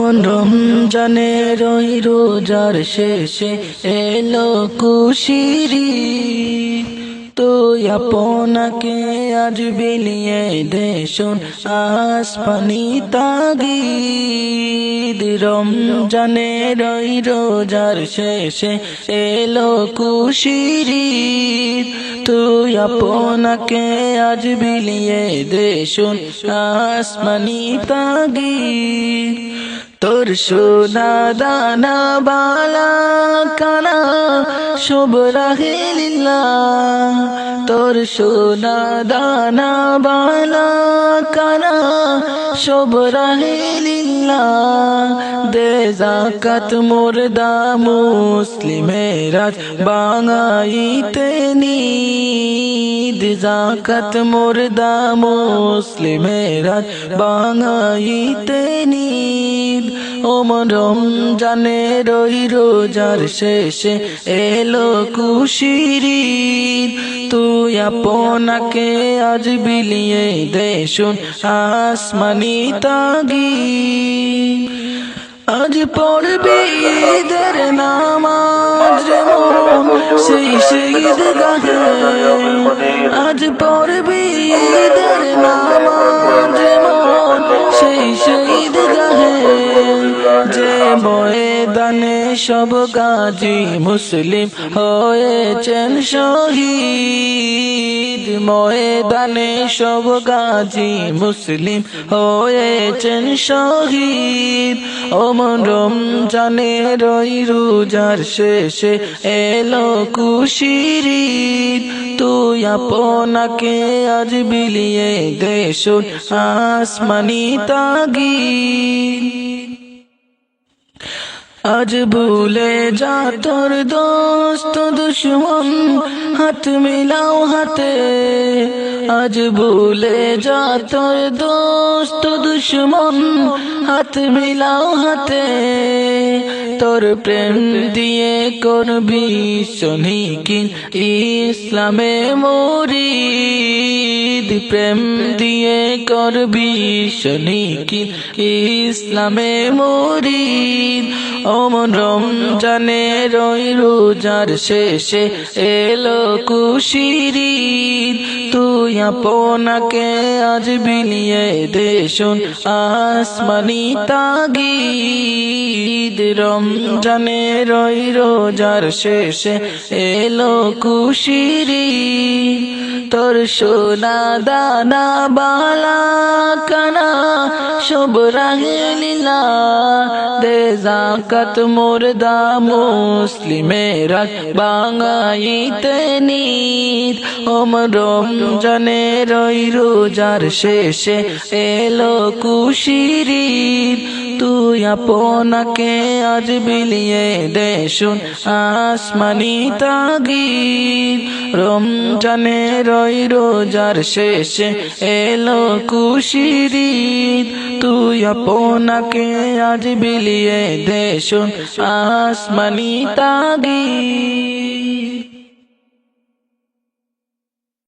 ওমন রমজানে রই রোজার শেষে এলো কুশিরি তুই আপনাকে আজ বিলিয়ে দেশুন আসপানি তাগিদ। রমজানে রই রোজার শেষে এলো কুশিরি তুই আপনাকে আজ বিলিয়ে দেশুন আসমানি তাগিদ। তোর সোনা দানা বালা কানা শুভ রাহিল্লা তোর সোনা দানা বালা শুভ রাহিল্লা দে জাকাত মুর্দা মুসলিমেরাজ বাঙাইতে নিদ। জাকাত মুর্দা মুসলিমেরাজ বাঙাইতে নিদ। ওমন রমজানে রই রোজার শেষে এলো কুশিরি তুই আপনাকে আজ বিলিয়ে দেশুন আসমানি তাগি আজ পড়বি ঈদের নামাজ রে মন, সেই শহীদ গাহে আজ পড়বি ঈদের নামাজ রে মন, সেই শহীদ গাহে যে ময়দানে সব গাজী মুসলিম হয়েছেন শহীদ। ময়দানে সব গাজী মুসলিম হয়েছেন শহীদ। ওমন রমজানে রই রোজার শেষে এলো কুশিরি তুই আপনাকে আজ বিলিয়ে দেশুন আসমানি তাগিদ। আজ ভুলে যা তোর দোস্ত দুশ্মন, হাত মিলাও হাতে। আজ ভুলে যা তোর দোস্ত দুশ্মন, হাত মিলাও হাতে। তোর প্রেম দিয়ে করবি শনিকিন ইসলামে মরিদ। প্রেম দিয়ে করবি শনিকিন ইসলামে মরিদ। অমন রমজানে রই রোজার শেষে এলো কুশিরি তুই আপনাকে আজ বিলিয়ে দেশুন আসমানি তাগিদ। রমজানে রই রোজার শেষে এলো কুশিরি তোর সোনা দানা বালা কানা শুভ রাহিলা দে জাকাত মুর্দা মুসলিমের বাঙাইতে নিদ অমরম জনের রোজার শেষে এলো কুশিরি তুই আপনাকে আজ বিলিয়ে দেশুন আসমানি তাগিদ। রমজানে রই রোজার শেষে এলো কুশিরি তুই আপনাকে আজ বিলিয়ে দেশুন আসমানি তাগিদ।